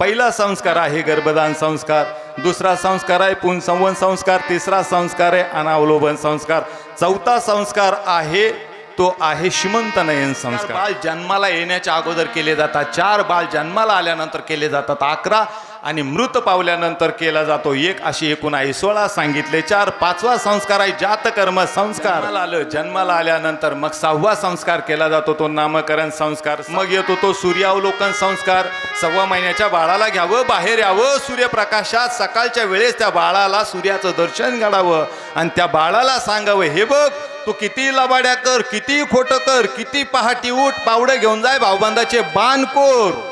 पहिला संस्कार आहे गर्भदान संस्कार दुसरा संस्कार आहे पुनसंवन संस्कार तिसरा संस्कार आहे अनावलोबन संस्कार. चौथा संस्कार आहे तो आहे श्रीमंत नयन संस्कार. बाळ जन्माला येण्याच्या अगोदर केले जातात चार बाळ जन्माला आल्यानंतर केले जातात. अकरा आणि मृत पावल्यानंतर केला जातो एक अशी एकूण आहे सोळा सांगितले चार पाचवा संस्कार आहे जातकर्म संस्कार. आलं जन्माला आल्यानंतर मग सहावा संस्कार केला जातो तो नामकरण संस्कार. मग येतो तो सूर्यावलोकन संस्कार. सव्वा महिन्याच्या बाळाला घ्यावं बाहेर यावं सूर्यप्रकाशात सकाळच्या वेळेस त्या बाळाला सूर्याचं दर्शन घडावं आणि त्या बाळाला सांगावं हे बघ तू किती लबाड्या कर किती खोटं कर किती पहाटी उठ पावडं घेऊन जाय भाऊबंदाचे बाण कोर.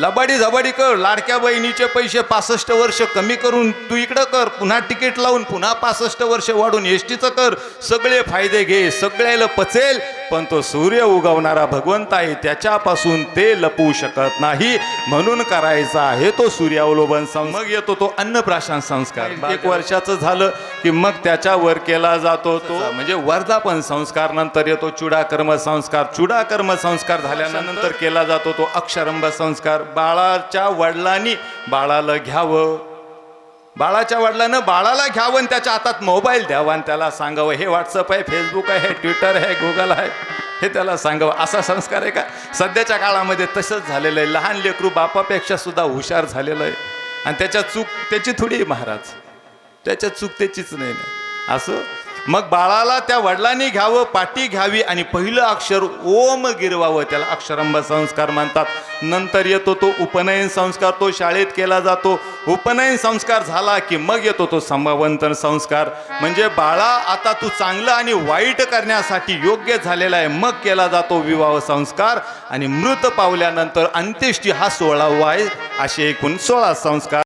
लबाडी झबाडी कर लाडक्या बहिणीचे पैसे पासष्ट वर्ष कमी करून तू इकडं कर पुन्हा तिकीट लावून पुन्हा पासष्ट वर्ष वाढून एसटीचं कर. सगळे फायदे घे सगळ्याला पचेल. पण तो सूर्य उगवणारा भगवंत आहे त्याच्यापासून ते लपवू शकत नाही. म्हणून करायचा आहे तो सूर्यावलोबन सं- मग येतो तो अन्नप्राशन संस्कार. एक वर्षाचं झालं की मग त्याच्यावर केला जातो तो. म्हणजे वर्धापन संस्कार नंतर येतो चुडाकर्म संस्कार. चुडाकर्म संस्कार झाल्यानंतर केला जातो तो अक्षरंभ संस्कार. बाळाच्या वडिलांनी बाळाला घ्यावं. बाळाच्या वडिलानं बाळाला घ्यावं आणि त्याच्या हातात मोबाईल द्यावा आणि त्याला सांगावं हे व्हॉट्सअप आहे फेसबुक आहे हे ट्विटर आहे गुगल आहे. हे त्याला सांगावं. असा संस्कार आहे का? सध्याच्या काळामध्ये तसंच झालेलं आहे. लहान लेकरू बापापेक्षा सुद्धा हुशार झालेलं आहे. आणि त्याच्या चूक त्याची थोडी आहे महाराज. त्याच्या चूक त्याचीच नाही. ना असं मग बाळाला त्या वडिलांनी घ्यावं पाठी घ्यावी आणि पहिलं अक्षर ओम गिरवावं त्याला अक्षरंभ संस्कार म्हणतात. नंतर येतो तो उपनयन संस्कार तो शाळेत केला जातो. उपनयन संस्कार झाला की मग येतो तो संभावंतन संस्कार. म्हणजे बाळा आता तू चांगलं आणि वाईट करण्यासाठी योग्य झालेला आहे. मग केला जातो विवाह संस्कार आणि मृत पावल्यानंतर अंत्येष्टी हा सोळावा आहे असे एकूण सोळा संस्कार.